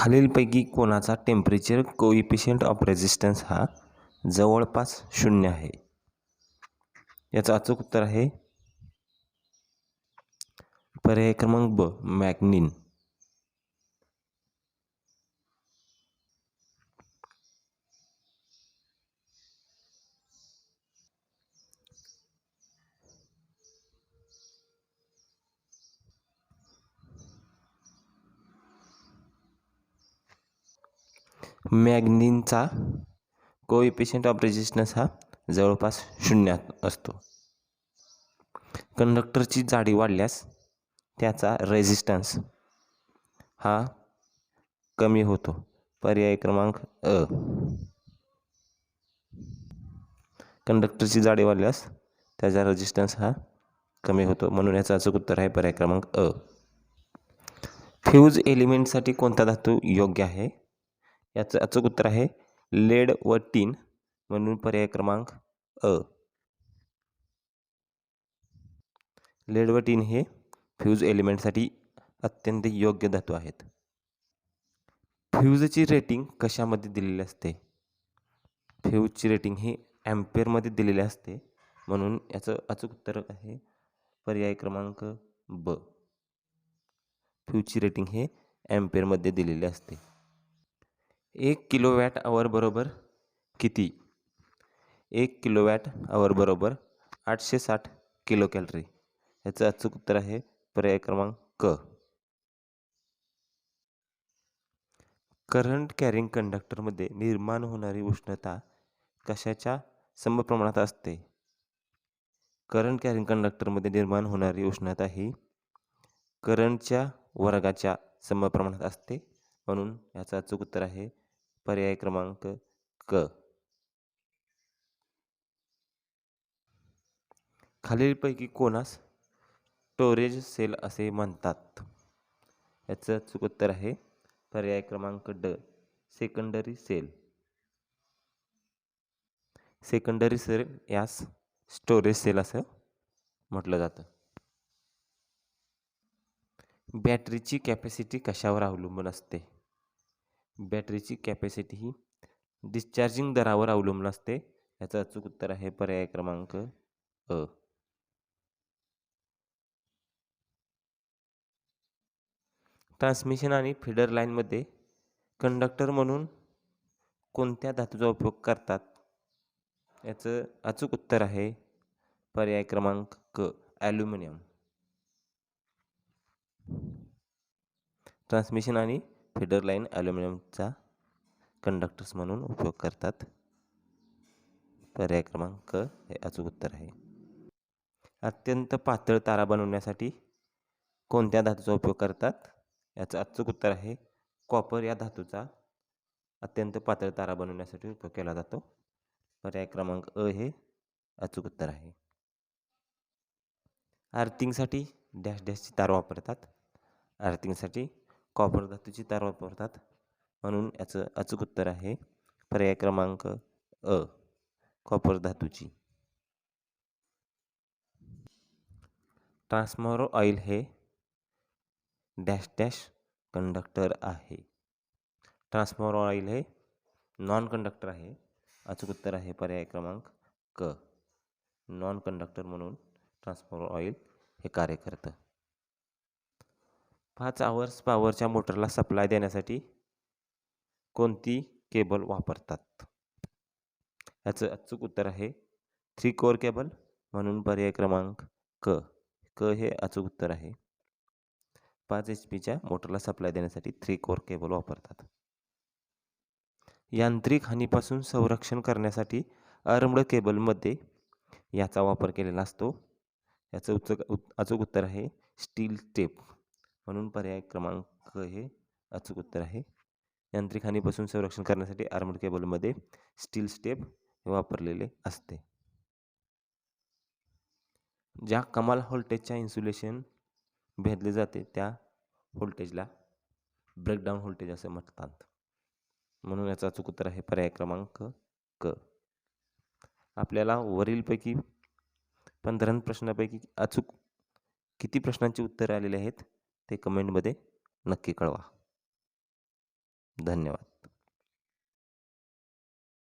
खालीलपैकी कोणाचा temperature coefficient of resistance हा जवळपास शून्य आहे? याचं अचूक उत्तर आहे. पर्याय क्रमांक ब मॅग्निन. मॅग्निनचा कोइफिशियंट ऑफ रेजिस्टन्स हा जवळपास शून्य असतो. कंडक्टरची जाडी वाढल्यास त्याचा रेजिस्टन्स हा कमी होतो. पर्याय क्रमांक अ. कंडक्टरची जाडी वाढल्यास त्याचा रेजिस्टन्स हा कमी होतो म्हणून याचं अचूक उत्तर आहे पर्याय क्रमांक अ. फ्यूज एलिमेंटसाठी कोणता धातू योग्य आहे? याचं अचूक उत्तर आहे लेड व टीन म्हणून पर्याय क्रमांक अ. लेड व टीन हे फ्यूज एलिमेंटसाठी अत्यंत योग्य धातू आहेत. फ्यूजची रेटिंग कशामध्ये दिलेली असते? फ्यूजची रेटिंग ही ॲम्पेअरमध्ये दिलेली असते म्हणून याचं अचूक उत्तर आहे पर्याय क्रमांक ब. फ्यूजची रेटिंग हे ॲम्पेअरमध्ये दिलेले असते. एक किलोवॅट आवर बरोबर किती? एक किलोवॅट आवर बरोबर आठशे साठ किलो कॅलरी याचं अचूक उत्तर आहे पर्याय क्रमांक क. करंट कॅरिंग कंडक्टरमध्ये निर्माण होणारी उष्णता कशाच्या समप्रमाणात असते? करंट कॅरिंग कंडक्टरमध्ये निर्माण होणारी उष्णता ही करंटच्या वर्गाच्या समप्रमाणात असते. म्हणून याचं अचूक उत्तर आहे पर्याय क्रमांक क. खालीलपैकी कोणास स्टोरेज सेल असे म्हणतात? याचं अचूक उत्तर आहे. पर्याय क्रमांक ड. Secondary cell. सेकंडरी सेल यास स्टोरेज सेल असं म्हटलं जातं. बॅटरीची कॅपॅसिटी कशावर अवलंबून असते? बॅटरीची कॅपॅसिटी ही डिस्चार्जिंग दरावर अवलंबून असते. याचं अचूक उत्तर आहे पर्याय क्रमांक अ. ट्रान्समिशन आणि फिडर लाईनमध्ये कंडक्टर म्हणून कोणत्या धातूचा उपयोग करतात? याचं अचूक उत्तर आहे पर्याय क्रमांक क ॲल्युमिनियम. ट्रान्समिशन आणि फिडर लाईन ॲल्युमिनियमचा कंडक्टर्स म्हणून उपयोग करतात. पर्याय क्रमांक हे अचूक उत्तर आहे. अत्यंत पातळ तारा बनवण्यासाठी कोणत्या धातूचा उपयोग करतात? याचं अचूक उत्तर आहे. कॉपर या धातूचा अत्यंत पातळ तारा बनवण्यासाठी उपयोग केला जातो. पर्याय क्रमांक अ हे अचूक उत्तर आहे. आर्थिंगसाठी डॅश डॅशची तार वापरतात. आर्थिंगसाठी कॉपर धातूची तार वापरतात. म्हणून याचं अचूक उत्तर आहे. पर्याय क्रमांक अ कॉपर धातूची. ट्रान्सफॉर्मर ऑइल हे डॅश डॅश कंडक्टर आहे. ट्रान्सफॉर्मर ऑइल हे नॉन कंडक्टर आहे. अचूक उत्तर आहे पर्याय क्रमांक क. नॉन कंडक्टर म्हणून ट्रान्सफॉर्मर ऑइल हे कार्य करतं. पाच आवर्स पॉवरच्या मोटरला सप्लाय देण्यासाठी कोणती केबल वापरतात? याचं अचूक उत्तर आहे थ्री कोर केबल म्हणून पर्याय क्रमांक क. क हे अचूक उत्तर आहे. पाच एच पीच्या मोटरला सप्लाय देण्यासाठी थ्री कोर केबल वापरतात. यांत्रिक हानीपासून संरक्षण करण्यासाठी अर्मड केबलमध्ये याचा वापर केलेला असतो. याचं उच्च अचूक उत्तर आहे स्टील टेप म्हणून पर्याय क्रमांक हे अचूक उत्तर आहे. यांत्रिक हानीपासून संरक्षण करण्यासाठी आर्मड केबलमध्ये स्टील स्टेप वापरलेले असते. ज्या कमाल व्होल्टेजच्या इन्सुलेशन भेदले जाते त्या व्होल्टेजला ब्रेकडाऊन व्होल्टेज असे म्हणतात. म्हणून याचं अचूक उत्तर आहे पर्याय क्रमांक क. आपल्याला वरीलपैकी पंधरा प्रश्नापैकी अचूक किती प्रश्नांची उत्तरे आलेली आहेत? ते कमेंटमध्ये नक्की कळवा. धन्यवाद.